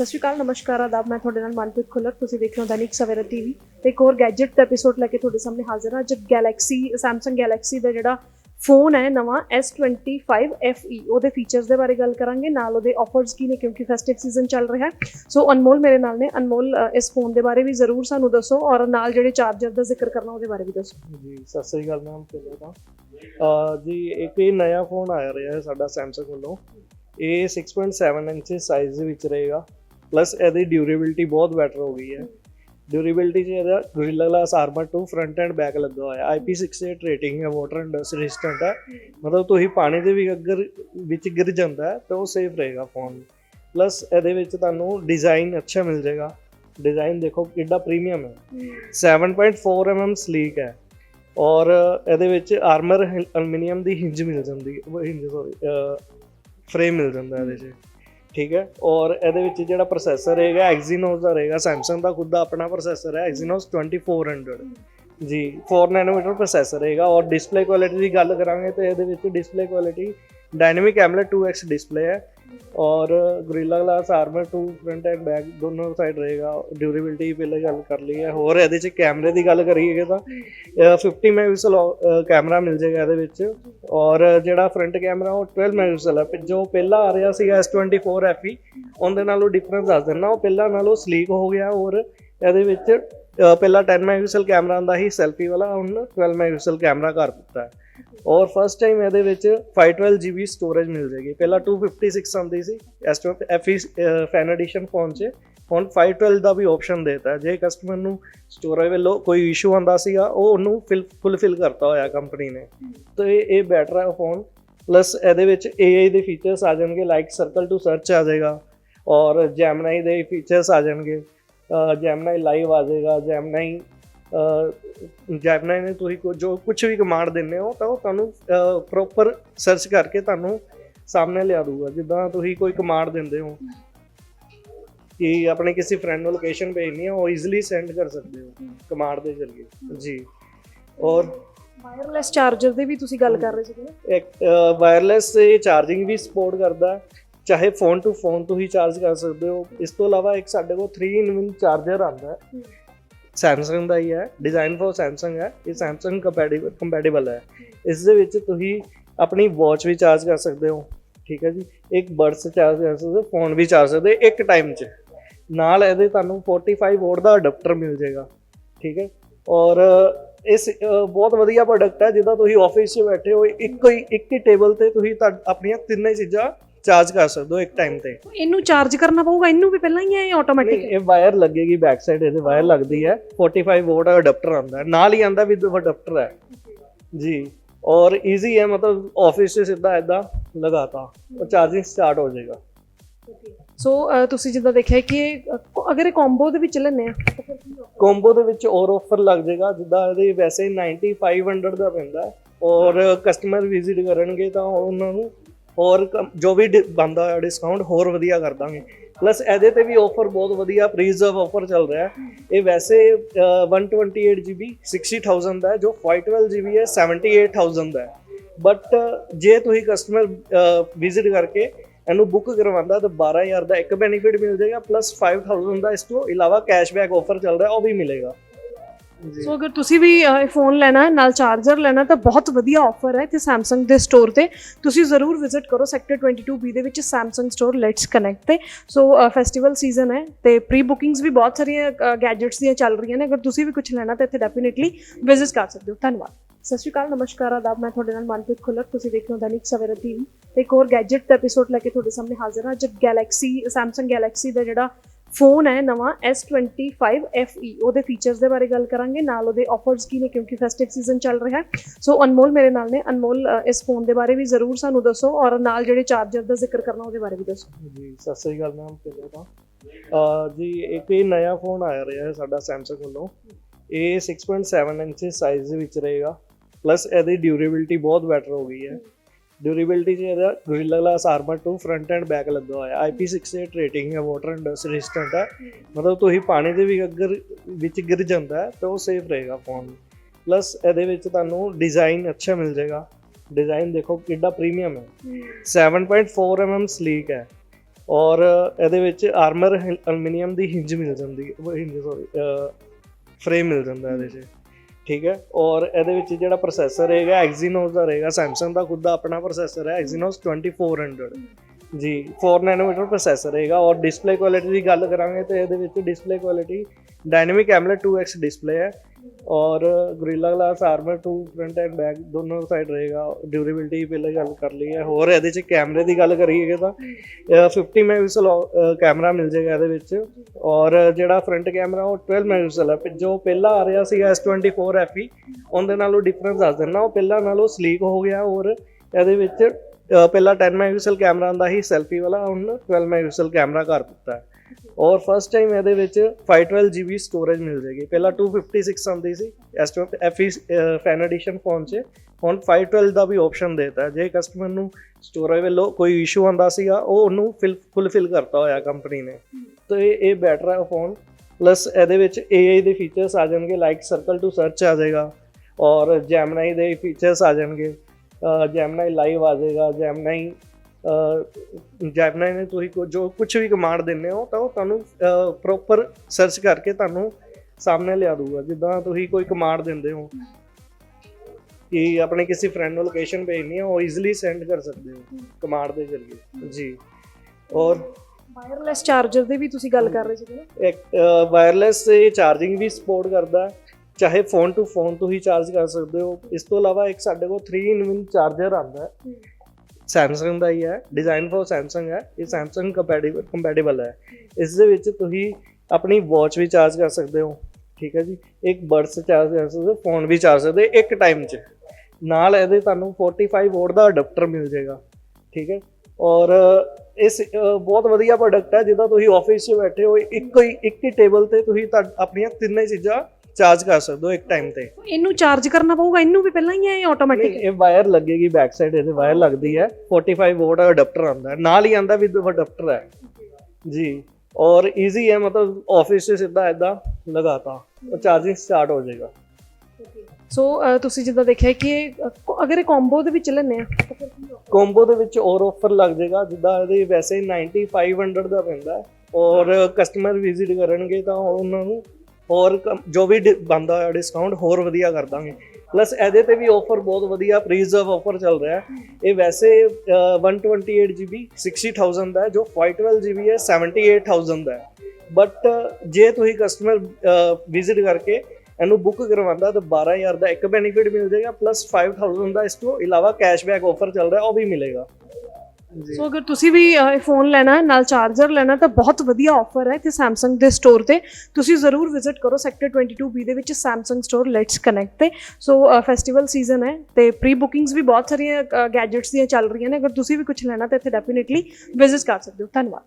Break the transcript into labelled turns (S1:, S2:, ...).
S1: ਸਤਿ ਸ਼੍ਰੀ ਅਕਾਲ, ਨਮਸਕਾਰ, ਆਦਾਬ। ਮੈਂ ਤੁਹਾਡੇ ਨਾਲ ਮਨਪ੍ਰੀਤ ਖੁੱਲਰ। ਤੁਸੀਂ ਦੇਖ ਰਹੇ ਹੋ ਦੈਨਿਕ ਸਵੇਰਾ ਟੀਵੀ ਤੇ ਇੱਕ ਹੋਰ ਗੈਜਟ ਦਾ ਐਪੀਸੋਡ ਲੈ ਕੇ ਤੁਹਾਡੇ ਸਾਹਮਣੇ ਹਾਜ਼ਰ ਹਾਂ। ਅੱਜ ਗੈਲੈਕਸੀ Samsung ਗੈਲੈਕਸੀ ਦਾ ਜਿਹੜਾ ਫੋਨ ਹੈ, ਨਵਾਂ S25 FE ਉਹਦੇ ਫੀਚਰਸ ਦੇ ਬਾਰੇ ਗੱਲ ਕਰਾਂਗੇ। ਨਾਲ ਉਹਦੇ ਆਫਰਸ ਕੀ ਨੇ, ਕਿਉਂਕਿ ਫੈਸਟਿਵ ਸੀਜ਼ਨ ਚੱਲ ਰਿਹਾ ਹੈ। ਸੋ ਅਨਮੋਲ ਮੇਰੇ ਨਾਲ ਨੇ। ਅਨਮੋਲ ਇਸ ਫੋਨ ਦੇ ਬਾਰੇ ਵੀ ਜ਼ਰੂਰ ਸਾਨੂੰ ਦੱਸੋ ਔਰ ਨਾਲ ਜਿਹੜੇ ਚਾਰਜਰ ਦਾ ਜ਼ਿਕਰ ਕਰਨਾ, ਉਹਦੇ ਬਾਰੇ ਵੀ ਦੱਸੋ।
S2: ਜੀ, ਸਤਿ ਸ੍ਰੀ ਅਕਾਲ ਮੈਮ ਪਹਿਲੇ ਤਾਂ ਜੀ, ਇੱਕ ਇਹ ਨਵਾਂ ਫੋਨ ਆ ਰਿਹਾ ਹੈ ਸਾਡਾ Samsung ਵੱਲੋਂ। ਇਹ 6.7 ਇੰਚ ਸਾਈਜ਼ ਵਿੱਚ ਰਹੇਗਾ। ਪਲੱਸ ਇਹਦੀ ਡਿਊਰੇਬਿਲਟੀ ਬਹੁਤ ਬੈਟਰ ਹੋ ਗਈ ਹੈ। ਡਿਊਰੇਬਿਲਟੀ 'ਚ ਇਹਦਾ Gorilla Glass armor 2 front and back ਲੱਗਾ ਹੋਇਆ। ਹੈ IP68 ਰੇਟਿੰਗ ਹੈ ਵਾਟਰ ਐਂਡ ਡਸਟ ਰੈਜ਼ਿਸਟੈਂਟ ਹੈ। ਮਤਲਬ ਤੁਸੀਂ ਪਾਣੀ ਦੇ ਵੀ ਅਗਰ ਵਿੱਚ ਗਿਰ ਜਾਂਦਾ ਤਾਂ ਉਹ ਸੇਫ ਰਹੇਗਾ ਫੋਨ ਪਲੱਸ ਇਹਦੇ ਵਿੱਚ ਤੁਹਾਨੂੰ ਡਿਜ਼ਾਈਨ ਅੱਛਾ ਮਿਲ ਜਾਏਗਾ। ਡਿਜ਼ਾਈਨ ਦੇਖੋ ਕਿੱਡਾ ਪ੍ਰੀਮੀਅਮ ਹੈ। 7.4 mm ਸਲੀਕ ਹੈ। ਔਰ ਇਹਦੇ ਵਿੱਚ ਆਰਮਰ ਐਲੂਮੀਨੀਅਮ ਦੀ ਹਿੰਜ ਮਿਲ ਜਾਂਦੀ ਹਿੰਜ ਸੌਰੀ ਫਰੇਮ ਮਿਲ ਜਾਂਦਾ ਇਹਦੇ 'ਚ। ਠੀਕ ਹੈ? ਔਰ ਇਹਦੇ ਵਿੱਚ ਜਿਹੜਾ ਪ੍ਰੋਸੈਸਰ ਹੈਗਾ Exynos ਦਾ ਰਹੇਗਾ, Samsung ਦਾ ਖੁਦ ਦਾ ਆਪਣਾ ਪ੍ਰੋਸੈਸਰ ਹੈ, Exynos 2400 ਜੀ 4 ਨੈਨੋਮੀਟਰ ਪ੍ਰੋਸੈਸਰ ਹੈਗਾ ਔਰ ਡਿਸਪਲੇ ਕੁਆਲਿਟੀ ਦੀ ਗੱਲ ਕਰਾਂਗੇ ਤੇ ਇਹਦੇ ਵਿੱਚ display quality dynamic AMOLED 2x display ਹੈ। ਔਰ Gorilla Glass Armor 2 front and back ਦੋਨੋਂ ਸਾਈਡ ਰਹੇਗਾ। ਡਿਊਰੇਬਿਲਟੀ ਪਹਿਲੇ ਗੱਲ ਕਰ ਲਈ ਹੈ ਹੋਰ ਇਹਦੇ 'ਚ ਕੈਮਰੇ ਦੀ ਗੱਲ ਕਰੀਏ ਤਾਂ ਅਹ 50 ਮੈਗਾਪਿਕਸਲ ਕੈਮਰਾ ਮਿਲ ਜਾਏਗਾ ਇਹਦੇ ਵਿੱਚ। ਔਰ ਜਿਹੜਾ ਫਰੰਟ ਕੈਮਰਾ ਉਹ 12 ਮੈਗਾਪਿਕਸਲ ਹੈ। ਜੋ ਪਹਿਲਾਂ ਆ ਰਿਹਾ ਸੀਗਾ S24 FE ਉਹਦੇ ਨਾਲੋਂ ਡਿਫਰੈਂਸ ਦੱਸ ਦਿੰਦਾ। ਉਹ ਪਹਿਲਾਂ ਨਾਲੋਂ ਸਲੀਕ ਹੋ ਗਿਆ ਔਰ ਇਹਦੇ ਵਿੱਚ, ਅਹ, ਪਹਿਲਾਂ 10 ਮੈਗਾਪਿਕਸਲ ਕੈਮਰਾ ਆਉਂਦਾ ਸੀ ਸੈਲਫੀ ਵਾਲਾ, ਹੁਣ 12 ਮੈਗਾਪਿਕਸਲ ਕੈਮਰਾ ਕਰ ਦਿੱਤਾ ਹੈ। ਔਰ ਫਸਟ ਟਾਈਮ ਇਹਦੇ ਵਿੱਚ 512 GB ਸਟੋਰੇਜ ਮਿਲ ਜਾਏਗੀ। ਪਹਿਲਾਂ 256 ਆਉਂਦੀ ਸੀ S20 FE fan edition phone 'ਚ। ਹੁਣ 512 ਦਾ ਵੀ ਆਪਸ਼ਨ ਦੇਤਾ। ਜੇ ਕਸਟਮਰ ਨੂੰ ਸਟੋਰੇਜ ਵੱਲੋਂ ਕੋਈ ਇਸ਼ੂ ਆਉਂਦਾ ਸੀਗਾ, ਉਹ ਉਹਨੂੰ ਫਿਲ ਫੁੱਲਫਿਲ ਕਰਤਾ ਹੋਇਆ ਕੰਪਨੀ ਨੇ। ਤਾਂ ਇਹ ਇਹ ਬੈਟਰ ਹੈ ਫੋਨ ਪਲੱਸ ਇਹਦੇ ਵਿੱਚ AI ਦੇ ਫੀਚਰਸ ਆ ਜਾਣਗੇ ਲਾਈਕ ਸਰਕਲ ਟੂ ਸਰਚ ਆ ਜਾਏਗਾ। ਔਰ ਜੈਮਨਾਈ ਦੇ ਫੀਚਰਸ ਆ ਜਾਣਗੇ। ਜੈਮਨਾਈ ਲਾਈਵ ਆ ਜਾਏਗਾ ਜੈਮਨਾਈ ਜੈਮਨਾਈ ਨੇ ਤੁਸੀਂ ਕੋ- ਜੋ ਕੁਝ ਵੀ ਕਮਾਂਡ ਦਿੰਦੇ ਹੋ ਤਾਂ ਉਹ ਤੁਹਾਨੂੰ ਪ੍ਰੋਪਰ ਸਰਚ ਕਰਕੇ ਤੁਹਾਨੂੰ ਸਾਹਮਣੇ ਲਿਆ ਦੂਗਾ ਜਿੱਦਾਂ ਤੁਸੀਂ ਕੋਈ ਕਮਾਂਡ ਦਿੰਦੇ ਹੋ ਕਿ ਆਪਣੇ ਕਿਸੇ ਫਰੈਂਡ ਨੂੰ ਲੋਕੇਸ਼ਨ ਭੇਜਣੀ ਹੈ ਉਹ ਈਜ਼ੀਲੀ ਸੈਂਡ ਕਰ ਸਕਦੇ ਹੋ ਕਮਾਂਡ ਦੇ ਜ਼ਰੀਏ। ਜੀ। ਔਰ
S1: ਵਾਇਰਲੈਸ ਚਾਰਜਰ ਦੀ ਵੀ ਤੁਸੀਂ ਗੱਲ ਕਰ ਰਹੇ ਸੀਗੇ
S2: ਇੱਕ ਵਾਇਰਲੈਸ ਇਹ ਚਾਰਜਿੰਗ ਵੀ ਸਪੋਰਟ ਕਰਦਾ। ਚਾਹੇ ਫੋਨ ਟੂ ਫੋਨ ਤੋਂ ਹੀ ਚਾਰਜ ਕਰ ਸਕਦੇ ਹੋ। ਇਸ ਤੋਂ ਇਲਾਵਾ ਇੱਕ ਸਾਡੇ ਕੋਲ 3 ਇਨ 1 ਚਾਰਜਰ ਆਉਂਦਾ ਹੈ। ਸੈਮਸੰਗ ਦਾ ਹੀ ਹੈ ਡਿਜ਼ਾਈਨ ਫॉर ਸੈਮਸੰਗ ਹੈ, ਇਹ ਸੈਮਸੰਗ ਕੰਪੈਟੀਬਲ ਕੰਪੈਟੀਬਲ ਹੈ। ਇਸ ਦੇ ਵਿੱਚ ਤੁਸੀਂ ਆਪਣੀ ਵਾਚ ਵੀ ਚਾਰਜ ਕਰ ਸਕਦੇ ਹੋ, ਠੀਕ ਹੈ ਜੀ। ਇੱਕ ਬਰਡਸ ਚਾਰਜ ਕਰ ਸਕਦੇ ਹੋ ਫੋਨ ਵੀ ਚਾਰਜ ਸਕਦੇ ਇੱਕ ਟਾਈਮ 'ਚ। ਨਾਲ ਇਹਦੇ ਤੁਹਾਨੂੰ 45 ਵੋਟ ਦਾ ਅਡਾਪਟਰ ਮਿਲ ਜਾਏਗਾ, ਠੀਕ ਹੈ। ਔਰ ਇਸ ਬਹੁਤ ਵਧੀਆ ਪ੍ਰੋਡਕਟ ਹੈ ਜਿੱਦਾਂ ਤੁਸੀਂ ਆਫਿਸ 'ਚ ਬੈਠੇ ਹੋ ਇੱਕੋ ਹੀ, ਇੱਕ ਹੀ ਟੇਬਲ ਤੇ ਤੁਸੀਂ ਤਾਂ ਆਪਣੀਆਂ ਤਿੰਨੇ ਚੀਜ਼ਾਂ ਚਾਰਜ ਕਰ ਸਕਦੇ ਹੋ ਇੱਕ ਟਾਈਮ ਤੇ।
S1: ਇਹਨੂੰ ਚਾਰਜ ਕਰਨਾ ਪਊਗਾ ਇਹਨੂੰ ਵੀ ਪਹਿਲਾਂ ਹੀ ਇਹ ਆਟੋਮੈਟਿਕ
S2: ਇਹ ਵਾਇਰ ਲੱਗੇਗੀ ਬੈਕ ਸਾਈਡ ਇਹਦੇ ਵਾਇਰ ਲੱਗਦੀ ਹੈ। 45 ਵੋਟ ਦਾ ਅਡਾਪਟਰ ਆਉਂਦਾ ਨਾਲ ਹੀ ਆਂਦਾ ਵਿਦ ਅਡਾਪਟਰ ਹੈ। ਜੀ ਔਰ ਈਜ਼ੀ ਹੈ ਮਤਲਬ ਆਫਿਸ 'ਚ ਸਿੱਧਾ ਇਦਾਂ ਲਗਾਤਾ। ਉਹ ਚਾਰजिंग ਸਟਾਰਟ ਹੋ ਜਾਏਗਾ।
S1: ਸੋ ਤੁਸੀਂ ਜਿੱਦਾਂ ਦੇਖਿਆ ਕਿ ਅਗਰ ਇਹ ਕੰਬੋ ਦੇ ਵਿੱਚ ਲੈਣੇ ਆ ਤਾਂ?
S2: ਕੰਬੋ ਦੇ ਵਿੱਚ ਹੋਰ ਆਫਰ ਲੱਗ ਜਾਏਗਾ। ਜਿੱਦਾਂ ਇਹਦੇ ਵੈਸੇ 9500 ਦਾ ਪੈਂਦਾ ਔਰ ਕਸਟਮਰ ਵਿਜ਼ਿਟ ਕਰਨਗੇ ਤਾਂ ਉਹਨਾਂ ਨੂੰ ਹੋਰ ਕਮ- ਜੋ ਵੀ ਡਿ- ਬਣਦਾ ਹੋਇਆ ਡਿਸਕਾਊਂਟ ਹੋਰ ਵਧੀਆ ਕਰ ਦਾਂਗੇ। ਪਲੱਸ ਇਹਦੇ ਤੇ ਵੀ ਆਫਰ ਬਹੁਤ ਵਧੀਆ ਪ੍ਰੀਜ਼ਰਵ ਆਫਰ ਚੱਲ ਰਿਹਾ ਹੈ। ਇਹ ਵੈਸੇ ਅ, 128 GB 60000 ਦਾ ਹੈ ਜੋ 512 GB ਹੈ 78000 ਦਾ ਬਟ ਜੇ ਤੁਸੀਂ ਕਸਟਮਰ ਵਿਜ਼ਿਟ ਕਰਕੇ ਇਹਨੂੰ ਬੁੱਕ ਕਰਵਾਉਂਦਾ ਤਾਂ 12000 ਦਾ ਇੱਕ ਬੈਨੀਫਿਟ ਮਿਲ ਜਾਏਗਾ ਪਲੱਸ 5000 ਦਾ ਇਸ ਤੋਂ ਇਲਾਵਾ ਕੈਸ਼ਬੈਕ ਆਫਰ ਚੱਲ ਰਿਹਾ ਉਹ ਵੀ ਮਿਲੇਗਾ।
S1: ਸੋ ਅਗਰ ਤੁਸੀਂ ਵੀ ਇਹ ਫੋਨ ਲੈਣਾ ਹੈ ਨਾਲ ਚਾਰਜਰ ਲੈਣਾ, ਤਾਂ ਬਹੁਤ ਵਧੀਆ ਆਫਰ ਹੈ ਇੱਥੇ Samsung ਦੇ ਸਟੋਰ ਤੇ। ਤੁਸੀਂ ਜ਼ਰੂਰ ਵਿਜ਼ਿਟ ਕਰੋ ਸੈਕਟਰ 22B ਦੇ ਵਿੱਚ Samsung ਸਟੋਰ ਲੈਟਸ ਕਨੈਕਟ ਤੇ। ਸੋ ਫੈਸਟੀਵਲ ਸੀਜ਼ਨ ਹੈ ਤੇ ਪ੍ਰੀ ਬੁਕਿੰਗਸ ਵੀ ਬਹੁਤ ਸਾਰੀਆਂ ਗੈਜਟਸ ਦੀਆਂ ਚੱਲ ਰਹੀਆਂ ਨੇ। ਅਗਰ ਤੁਸੀਂ ਵੀ ਕੁਝ ਲੈਣਾ, ਤਾਂ ਇੱਥੇ ਡੈਫੀਨਿਟਲੀ ਵਿਜ਼ਿਟ ਕਰ ਸਕਦੇ ਹੋ। ਧੰਨਵਾਦ। ਸਤਿ ਸ਼੍ਰੀ ਅਕਾਲ, ਨਮਸਕਾਰ, ਆਦਾਬ। ਮੈਂ ਤੁਹਾਡੇ ਨਾਲ ਮਨਪ੍ਰੀਤ ਖੁੱਲਰ। ਤੁਸੀਂ ਦੇਖ ਰਹੇ ਹੋ ਦੈਨਿਕ ਸਵੇਰਾ ਟੀਵੀ ਤੇ ਇੱਕ ਹੋਰ ਗੈਜਟ ਦਾ ਐਪੀਸੋਡ ਲੈ ਕੇ ਤੁਹਾਡੇ ਸਾਹਮਣੇ ਹਾਜ਼ਰ ਹਾਂ। ਅੱਜ ਗੈਲੈਕਸੀ Samsung ਗੈਲੈਕਸੀ ਦਾ ਜਿਹੜਾ ਫੋਨ ਹੈ ਨਵਾਂ S25 FE ਉਹਦੇ ਫੀਚਰਸ ਦੇ ਬਾਰੇ ਗੱਲ ਕਰਾਂਗੇ, ਨਾਲ ਉਹਦੇ ਆਫਰਸ ਕੀ ਨੇ, ਕਿਉਂਕਿ ਫੈਸਟਿਵ ਸੀਜ਼ਨ ਚੱਲ ਰਿਹਾ ਹੈ। ਸੋ ਅਨਮੋਲ ਮੇਰੇ ਨਾਲ ਨੇ, ਅਨਮੋਲ ਇਸ ਫੋਨ ਦੇ ਬਾਰੇ ਵੀ ਜ਼ਰੂਰ ਸਾਨੂੰ ਦੱਸੋ ਔਰ ਨਾਲ ਜਿਹੜੇ ਚਾਰਜਰ ਦਾ ਜ਼ਿਕਰ ਕਰਨਾ, ਉਹਦੇ ਬਾਰੇ ਵੀ ਦੱਸੋ।
S2: ਜੀ, ਸਤਿ ਸ੍ਰੀ ਅਕਾਲ ਮੈਮ ਪਹਿਲੇ ਤਾਂ? ਜੀ, ਇੱਕ ਇਹ ਨਵਾਂ ਫੋਨ ਆ ਰਿਹਾ ਹੈ ਸਾਡਾ Samsung ਵੱਲੋਂ। ਇਹ 6.7 ਇੰਚ ਸਾਈਜ਼ ਦੇ ਵਿੱਚ ਰਹੇਗਾ ਪਲੱਸ ਇਹਦੀ ਡਿਊਰੇਬਿਲਟੀ ਬਹੁਤ ਬੈਟਰ ਹੋ ਗਈ ਹੈ। ਡਿਊਰੇਬਿਲਟੀ ਚ ਇਹਦਾ Gorilla Glass Armor 2 front and back ਲੱਗਾ ਹੋਇਆ। ਹੈ IP68 ਰੇਟਿੰਗ ਹੈ ਵਾਟਰ ਐਂਡ ਡਸਟ ਰੈਜ਼ਿਸਟੈਂਟ ਹੈ। ਮਤਲਬ ਤੁਸੀਂ ਪਾਣੀ ਦੇ ਵੀ ਅਗਰ ਵਿੱਚ ਗਿਰ ਜਾਂਦਾ ਤਾਂ ਉਹ ਸੇਫ ਰਹੇਗਾ ਫੋਨ ਪਲੱਸ ਇਹਦੇ ਵਿੱਚ ਤੁਹਾਨੂੰ ਡਿਜ਼ਾਈਨ ਅੱਛਾ ਮਿਲ ਜਾਏਗਾ। ਡਿਜ਼ਾਈਨ ਦੇਖੋ ਕਿੱਡਾ ਪ੍ਰੀਮੀਅਮ ਹੈ। 7.4 mm ਸਲੀਕ ਹੈ। ਔਰ ਇਹਦੇ ਵਿੱਚ ਆਰਮਰ ਐਲੂਮੀਨੀਅਮ ਦੀ ਹਿੰਜ ਮਿਲ ਜਾਂਦੀ ਹੈ ਹਿੰਜ ਸੌਰੀ ਫਰੇਮ ਮਿਲ ਜਾਂਦਾ ਇਹਦੇ 'ਚ। ਠੀਕ ਹੈ? ਔਰ ਇਹਦੇ ਵਿੱਚ ਜਿਹੜਾ ਪ੍ਰੋਸੈਸਰ ਰਹੇਗਾ ਐਗਜ਼ੀਨੋਸ ਦਾ ਰਹੇਗਾ ਸੈਮਸੰਗ ਦਾ ਖੁਦ ਦਾ ਆਪਣਾ ਪ੍ਰੋਸੈਸਰ ਹੈ, Exynos 2400 ਜੀ 4 ਨੈਨੋਮੀਟਰ ਪ੍ਰੋਸੈਸਰ ਰਹੇਗਾ ਔਰ ਡਿਸਪਲੇ ਕੁਆਲਿਟੀ ਦੀ ਗੱਲ ਕਰਾਂਗੇ ਤੇ ਇਹਦੇ ਵਿੱਚ display quality dynamic AMOLED 2x display ਹੈ ਔਰ Gorilla Glass, Armor 2 front and back ਦੋਨੋਂ ਸਾਈਡ ਰਹੇਗਾ। ਡਿਊਰੇਬਿਲਟੀ ਪਹਿਲਾਂ ਗੱਲ ਕਰ ਲਈ ਹੈ ਹੋਰ ਇਹਦੇ 'ਚ ਕੈਮਰੇ ਦੀ ਗੱਲ ਕਰੀਏ ਤਾਂ, ਅਹ 50 ਮੈਗਾਪਿਕਸਲ ਕੈਮਰਾ ਮਿਲ ਜਾਏਗਾ ਇਹਦੇ ਵਿੱਚ ਔਰ ਜਿਹੜਾ ਫਰੰਟ ਕੈਮਰਾ ਉਹ 12 ਮੈਗਾਪਿਕਸਲ ਹੈ। ਜੋ ਪਹਿਲਾਂ ਆ ਰਿਹਾ ਸੀਗਾ S24 FE ਉਹਦੇ ਨਾਲੋਂ ਡਿਫਰੈਂਸ ਦੱਸ ਦਿੰਦਾ। ਉਹ ਪਹਿਲਾਂ ਨਾਲੋਂ ਸਲੀਕ ਹੋ ਗਿਆ ਔਰ ਇਹਦੇ ਵਿੱਚ ਪਹਿਲਾਂ 10 ਮੈਗਾਪਿਕਸਲ ਕੈਮਰਾ ਆਉਂਦਾ ਸੀ ਸੈਲਫੀ ਵਾਲਾ, ਹੁਣ 12 ਮੈਗਾਪਿਕਸਲ ਕੈਮਰਾ ਕਰ ਦਿੱਤਾ ਹੈ। ਔਰ ਫਸਟ ਟਾਈਮ ਇਹਦੇ ਵਿੱਚ 512 GB ਸਟੋਰੇਜ ਮਿਲ ਜਾਏਗੀ। ਪਹਿਲਾਂ 256 ਆਉਂਦੀ ਸੀ S20 FE fan edition phone 'ਚ। ਹੁਣ 512 ਦਾ ਵੀ ਆਪਸ਼ਨ ਦੇਤਾ। ਜੇ ਕਸਟਮਰ ਨੂੰ ਸਟੋਰੇਜ ਵੱਲੋਂ ਕੋਈ ਇਸ਼ੂ ਆਉਂਦਾ ਸੀਗਾ, ਉਹ ਉਹਨੂੰ ਫਿਲ ਫੁੱਲਫਿਲ ਕਰਤਾ ਹੋਇਆ ਕੰਪਨੀ ਨੇ। ਤਾਂ ਇਹ ਇਹ ਬੈਟਰ ਹੈ ਫੋਨ ਪਲੱਸ ਇਹਦੇ ਵਿੱਚ AI ਦੇ ਫੀਚਰਸ ਆ ਜਾਣਗੇ ਲਾਈਕ ਸਰਕਲ ਟੂ ਸਰਚ ਆ ਜਾਏਗਾ। ਔਰ ਜੈਮਨਾਈ ਦੇ ਫੀਚਰਸ ਆ ਜਾਣਗੇ। ਜੈਮਨਾਈ ਲਾਈਵ ਆ ਜਾਏਗਾ ਜੈਮਨਾਈ ਜੈਮਨਾਈ ਨੇ ਤੁਸੀਂ ਕੋ- ਜੋ ਕੁਝ ਵੀ ਕਮਾਂਡ ਦਿੰਦੇ ਹੋ ਤਾਂ ਉਹ ਤੁਹਾਨੂੰ ਪ੍ਰੋਪਰ ਸਰਚ ਕਰਕੇ ਤੁਹਾਨੂੰ ਸਾਹਮਣੇ ਲਿਆ ਦੂਗਾ ਜਿੱਦਾਂ ਤੁਸੀਂ ਕੋਈ ਕਮਾਂਡ ਦਿੰਦੇ ਹੋ ਕਿ ਆਪਣੇ ਕਿਸੇ ਫਰੈਂਡ ਨੂੰ ਲੋਕੇਸ਼ਨ ਭੇਜਣੀ ਹੈ ਉਹ ਈਜ਼ੀਲੀ ਸੈਂਡ ਕਰ ਸਕਦੇ ਹੋ ਕਮਾਂਡ ਦੇ ਜ਼ਰੀਏ। ਜੀ। ਔਰ
S1: ਵਾਇਰਲੈਸ ਚਾਰਜਰ ਦੀ ਵੀ ਤੁਸੀਂ ਗੱਲ ਕਰ ਰਹੇ ਸੀ ਨਾ?
S2: ਇੱਕ ਵਾਇਰਲੈਸ ਇਹ ਚਾਰਜਿੰਗ ਵੀ ਸਪੋਰਟ ਕਰਦਾ ਹੈ। ਚਾਹੇ ਫੋਨ ਟੂ ਫੋਨ ਤੋਂ ਹੀ ਚਾਰਜ ਕਰ ਸਕਦੇ ਹੋ। ਇਸ ਤੋਂ ਇਲਾਵਾ ਇੱਕ ਸਾਡੇ ਕੋਲ 3 ਇਨ 1 ਚਾਰਜਰ ਆਉਂਦਾ ਹੈ। Samsung ਦਾ ਹੀ ਹੈ। ਡਿਜ਼ਾਈਨ ਫॉर Samsung ਹੈ। ਇਹ Samsung ਕੰਪੈਟੀਬਲ ਕੰਪੈਟੀਬਲ ਹੈ। ਇਸ ਦੇ ਵਿੱਚ ਤੁਸੀਂ ਆਪਣੀ ਵਾਚ ਵੀ ਚਾਰਜ ਕਰ ਸਕਦੇ ਹੋ। ਠੀਕ ਹੈ ਜੀ। ਇੱਕ ਬਡਸ ਚਾਰਜ ਕਰ ਸਕਦੇ ਹੋ। ਫੋਨ ਵੀ ਚਾਰਜ ਸਕਦੇ ਇੱਕ ਟਾਈਮ 'ਚ। ਨਾਲ ਇਹਦੇ ਤੁਹਾਨੂੰ 45 ਵੋਟ ਦਾ ਅਡਾਪਟਰ ਮਿਲ ਜਾਏਗਾ। ਠੀਕ ਹੈ। ਔਰ ਇਸ ਬਹੁਤ ਵਧੀਆ ਪ੍ਰੋਡਕਟ ਹੈ। ਜਿੱਦਾਂ ਤੁਸੀਂ ਆਫਿਸ 'ਚ ਬੈਠੇ ਹੋ ਇੱਕ ਹੀ ਇੱਕ ਹੀ ਟੇਬਲ ਤੇ ਤੁਸੀਂ ਆਪਣੀਆਂ ਤਿੰਨੇ ਚੀਜ਼ਾਂ ਚਾਰਜ ਕਰ ਸਕਦੇ ਹੋ ਇੱਕ ਟਾਈਮ ਤੇ।
S1: ਇਹਨੂੰ ਚਾਰਜ ਕਰਨਾ ਪਊਗਾ ਇਹਨੂੰ ਵੀ ਪਹਿਲਾਂ ਹੀ ਹੈ ਆਟੋਮੈਟਿਕ
S2: ਇਹ ਵਾਇਰ ਲੱਗੇਗੀ ਬੈਕ ਸਾਈਡ ਇਹਦੇ ਵਾਇਰ ਲੱਗਦੀ ਹੈ। 45 ਵੋਟ ਅਡਾਪਟਰ ਆਉਂਦਾ ਨਾਲ ਹੀ ਆਂਦਾ ਵਿਦ ਅਡਾਪਟਰ ਹੈ। ਜੀ। ਔਰ ਈਜ਼ੀ ਹੈ ਮਤਲਬ ਆਫਿਸ 'ਚ ਸਿੱਧਾ ਇਦਾਂ ਲਗਾਤਾ। ਉਹ ਚਾਰਜਿੰਗ ਸਟਾਰਟ ਹੋ ਜਾਏਗਾ।
S1: ਸੋ ਤੁਸੀਂ ਜਿੱਦਾਂ ਦੇਖਿਆ ਕਿ ਅਗਰ ਇਹ ਕੰਬੋ ਦੇ ਵਿੱਚ ਲੈਣੇ ਆ ਤਾਂ?
S2: ਕੰਬੋ ਦੇ ਵਿੱਚ ਹੋਰ ਆਫਰ ਲੱਗ ਜਾਏਗਾ। ਜਿੱਦਾਂ ਇਹਦੇ ਵੈਸੇ 9500 ਦਾ ਪੈਂਦਾ ਔਰ ਕਸਟਮਰ ਵਿਜ਼ਿਟ ਕਰਨਗੇ ਤਾਂ ਉਹਨਾਂ ਨੂੰ ਹੋਰ ਕਮ- ਜੋ ਵੀ ਡਿ- ਬਣਦਾ ਹੋਇਆ ਡਿਸਕਾਊਂਟ ਹੋਰ ਵਧੀਆ ਕਰ ਦਾਂਗੇ। ਪਲੱਸ ਇਹਦੇ ਤੇ ਵੀ ਆਫਰ ਬਹੁਤ ਵਧੀਆ ਪ੍ਰੀਜ਼ਰਵ ਆਫਰ ਚੱਲ ਰਿਹਾ ਹੈ। ਇਹ ਵੈਸੇ ਅਹ, 128 GB 60000 ਦਾ ਹੈ ਜੋ 512 GB ਹੈ 78000 ਦਾ ਹੈ। ਬਟ ਜੇ ਤੁਸੀਂ ਕਸਟਮਰ ਵਿਜ਼ਿਟ ਕਰਕੇ ਇਹਨੂੰ ਬੁੱਕ ਕਰਵਾਉਂਦਾ ਤਾਂ 12000 ਦਾ ਇੱਕ ਬੈਨੀਫਿਟ ਮਿਲ ਜਾਏਗਾ ਪਲੱਸ 5000 ਦਾ ਇਸ ਤੋਂ ਇਲਾਵਾ ਕੈਸ਼ਬੈਕ ਆਫਰ ਚੱਲ ਰਿਹਾ ਉਹ ਵੀ ਮਿਲੇਗਾ।
S1: ਸੋ ਅਗਰ ਤੁਸੀਂ ਵੀ ਇਹ ਫੋਨ ਲੈਣਾ ਹੈ, ਨਾਲ ਚਾਰਜਰ ਲੈਣਾ, ਤਾਂ ਬਹੁਤ ਵਧੀਆ ਆਫਰ ਹੈ ਇੱਥੇ Samsung ਦੇ ਸਟੋਰ ਤੇ। ਤੁਸੀਂ ਜ਼ਰੂਰ ਵਿਜ਼ਿਟ ਕਰੋ ਸੈਕਟਰ 22B ਦੇ ਵਿੱਚ Samsung ਸਟੋਰ ਲੈਟਸ ਕਨੈਕਟ ਤੇ। ਸੋ ਫੈਸਟੀਵਲ ਸੀਜ਼ਨ ਹੈ ਤੇ ਪ੍ਰੀ ਬੁਕਿੰਗਸ ਵੀ ਬਹੁਤ ਸਾਰੀਆਂ ਗੈਜਟਸ ਦੀਆਂ ਚੱਲ ਰਹੀਆਂ ਨੇ। ਅਗਰ ਤੁਸੀਂ ਵੀ ਕੁਝ ਲੈਣਾ ਤਾਂ ਇੱਥੇ ਡੈਫੀਨਿਟਲੀ ਵਿਜ਼ਿਟ ਕਰ ਸਕਦੇ ਹੋ। ਧੰਨਵਾਦ।